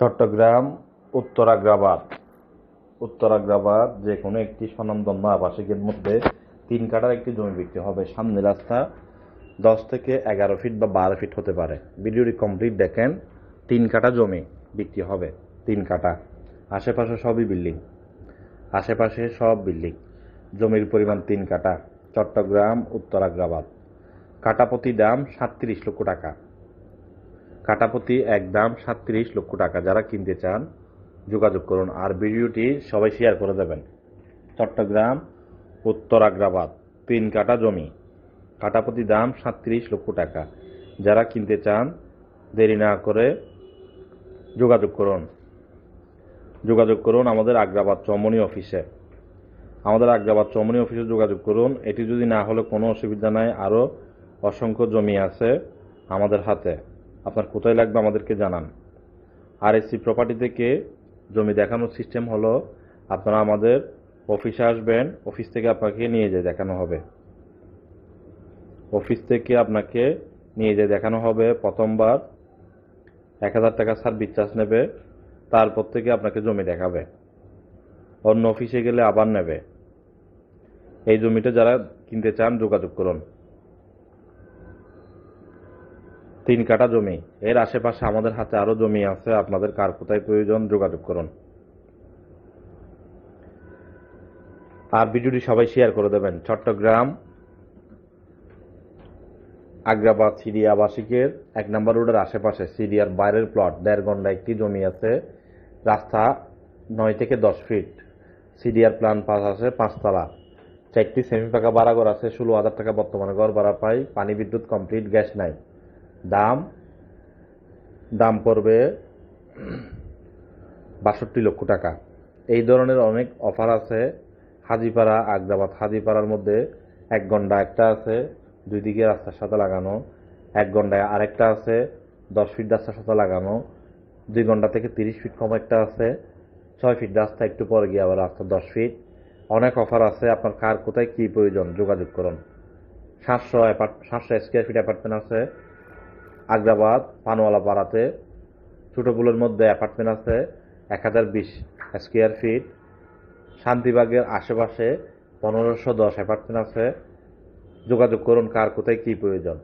চট্টগ্রাম উত্তরাগ্রাবাদ উত্তরাগ্রাবাদ যে কোনো একটি স্বনামধন্য আবাসিকের মধ্যে তিন কাঠার একটি জমি বিক্রি হবে। সামনে রাস্তা দশ থেকে এগারো ফিট বা বারো ফিট হতে পারে। ভিডিওটি কমপ্লিট দেখেন, তিন কাঠা জমি বিক্রি হবে, তিন কাঠা। আশেপাশে সবই বিল্ডিং। আশেপাশে সব বিল্ডিং। জমির পরিমাণ তিন কাঠা। চট্টগ্রাম উত্তরাগ্রাবাদ কাটাপতি দাম সাতত্রিশ লক্ষ টাকা। কাটাপতি এক দাম সাতত্রিশ লক্ষ টাকা। যারা কিনতে চান, যোগাযোগ করুন আর ভিডিওটি সবাই শেয়ার করে দেবেন। চট্টগ্রাম, উত্তর আগ্রাবাদ তিন কাটা জমি। কাটাপতি দাম সাতত্রিশ লক্ষ টাকা। যারা কিনতে চান, দেরি না করে যোগাযোগ করুন। যোগাযোগ করুন আমাদের আগ্রাবাদ চমনি অফিসে। আমাদের আগ্রাবাদ চমনি অফিসে যোগাযোগ করুন। এটি যদি না হলে কোনো অসুবিধা নাই। আরও অসংখ্য জমি আছে আমাদের হাতে। আপনার কোথায় লাগবে আমাদেরকে জানান। আর এসি প্রপার্টি থেকে জমি দেখানোর সিস্টেম হলো, আপনারা আমাদের অফিসে আসবেন অফিস থেকে আপনাকে নিয়ে যেয়ে দেখানো হবে। অফিস থেকে আপনাকে নিয়ে যেয়ে দেখানো হবে, প্রথমবার এক হাজার টাকা সার্ভিস চার্জ নেবে, তারপর থেকে আপনাকে জমি দেখাবে। অন্য অফিসে গেলে আবার নেবে। এই জমিটা যারা কিনতে চান যোগাযোগ করুন। তিন কাটা জমি। এর আশেপাশে আমাদের হাতে আরও জমি আছে। আপনাদের কার কোথায় প্রয়োজন যোগাযোগ করুন। আর ভিডিওটি সবাই শেয়ার করে দেবেন। চট্টগ্রাম, আগ্রাবাদ সিরিয়া আবাসিকের এক নম্বর রোডের আশেপাশে সিরিয়ার বাইরের প্লট দেড় ঘণ্টা একটি জমি আছে। রাস্তা নয় থেকে দশ ফিট। সিরিয়ার প্ল্যান পাস আছে পাঁচতলা। চারটি সেমি পাকা ভাড়া ঘর আছে। ষোলো হাজার টাকা বর্তমানে ঘর ভাড়া পাই। পানি বিদ্যুৎ কমপ্লিট, গ্যাস নাই। দাম দাম পড়বে বাষট্টি লক্ষ টাকা। এই ধরনের অনেক অফার আছে হাজিপাড়া, আগ্রাবাদ। হাজিপাড়ার মধ্যে এক ঘণ্টা একটা আছে, দুই দিকে রাস্তার সাথে লাগানো। এক ঘন্টায় আরেকটা আছে, দশ ফিট রাস্তার সাথে লাগানো। দুই ঘণ্টা থেকে তিরিশ ফিট কম একটা আছে, ছয় ফিট রাস্তা একটু পরে গিয়ে আবার রাস্তা দশ ফিট অনেক অফার আছে, আপনার কার কোথায় কী প্রয়োজন, যোগাযোগ করুন। সাতশো সাতশো স্কোয়ার ফিট অ্যাপার্টমেন্ট আছে আগ্রাবাদ, পানওয়ালা পাড়াতে। ছোটোগুলোর মধ্যে অ্যাপার্টমেন্ট আছে, এক হাজার বিশ স্কোয়ার ফিট শান্তিবাগের আশেপাশে পনেরোশো দশ অ্যাপার্টমেন্ট আছে। যোগাযোগ করুন কার কোথায় কী প্রয়োজন।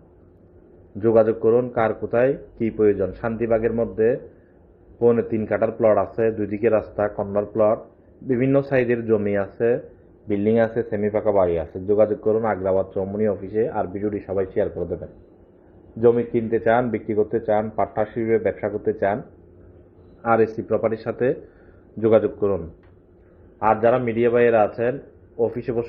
যোগাযোগ করুন কার কোথায় কী প্রয়োজন। শান্তিবাগের মধ্যে পৌনে তিন কাটার প্লট আছে দুই দিকে রাস্তা কর্নার প্লট বিভিন্ন সাইজের জমি আছে, বিল্ডিং আছে সেমি পাকা বাড়ি আছে। যোগাযোগ করুন আগ্রাবাদ চৌমনি অফিসে আর ভিডিওটি সবাই শেয়ার করে দেবেন। জমি কিনতে চান, বিক্রি করতে চান পার্টনারশিপে ব্যবসা করতে চান, আর এসি প্রপার্টির সাথে যোগাযোগ করুন। আর যারা মিডিয়া বাইরে আছেন অফিসে বসে